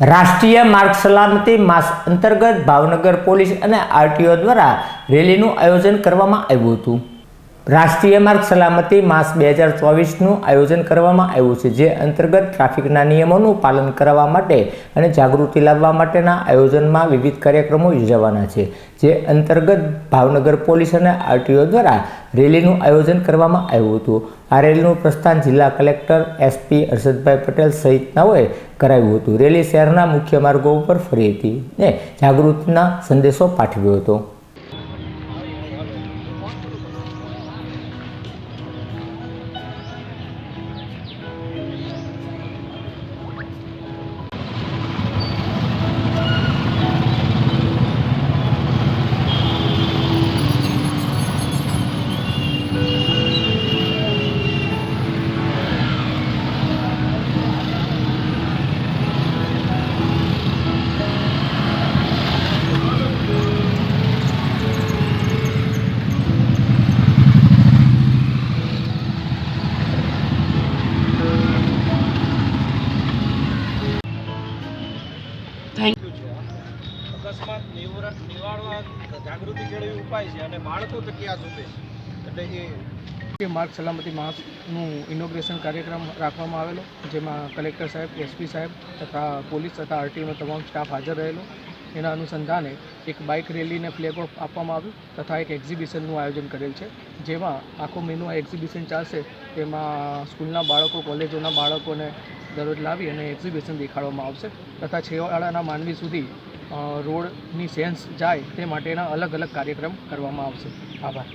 રાષ્ટ્રીય માર્ગ સલામતી માસ અંતર્ગત ભાવનગર પોલીસ અને આરટીઓ દ્વારા રેલીનું આયોજન કરવામાં આવ્યું હતું. રાષ્ટ્રીય માર્ગ સલામતી માસ બે હજાર ચોવીસનું આયોજન કરવામાં આવ્યું છે, જે અંતર્ગત ટ્રાફિકના નિયમોનું પાલન કરવા માટે અને જાગૃતિ લાવવા માટેના આયોજનમાં વિવિધ કાર્યક્રમો યોજાવાના છે, જે અંતર્ગત ભાવનગર પોલીસ અને આરટીઓ દ્વારા રેલીનું આયોજન કરવામાં આવ્યું હતું. આ રેલીનું પ્રસ્થાન જિલ્લા કલેક્ટર એસપી હર્ષદભાઈ પટેલ સહિતનાઓએ કરાવ્યું હતું. રેલી શહેરના મુખ્ય માર્ગો ઉપર ફરી હતી ને જાગૃતિના સંદેશો પાઠવ્યો હતો. અકસ્માત નિવર- નિવારવા જાગૃતિ કેળવી ઉપાય છે અને બાળકો આ શોધે એટલે એ માર્ગ સલામતી માસનું ઇનોગ્રેશન કાર્યક્રમ રાખવામાં આવેલો, જેમાં કલેક્ટર સાહેબ એસપી સાહેબ તથા પોલીસ તથા આરટીઓનો તમામ સ્ટાફ હાજર રહેલો. એના અનુસંધાને એક બાઇક રેલીને ફ્લેગ ઓફ આપવામાં આવ્યું તથા એક એક્ઝિબિશનનું આયોજન કરેલ છે, જેમાં આખો મહિનો આ એક્ઝિબિશન ચાલશે. તેમાં સ્કૂલના બાળકો, કોલેજોના બાળકોને દરરોજ લાવી અને એક્ઝિબિશન દેખાડવામાં આવશે તથા છેવાડાના માનવી સુધી રોડની સેન્સ જાય તે માટેના અલગ અલગ કાર્યક્રમ કરવામાં આવશે. આભાર.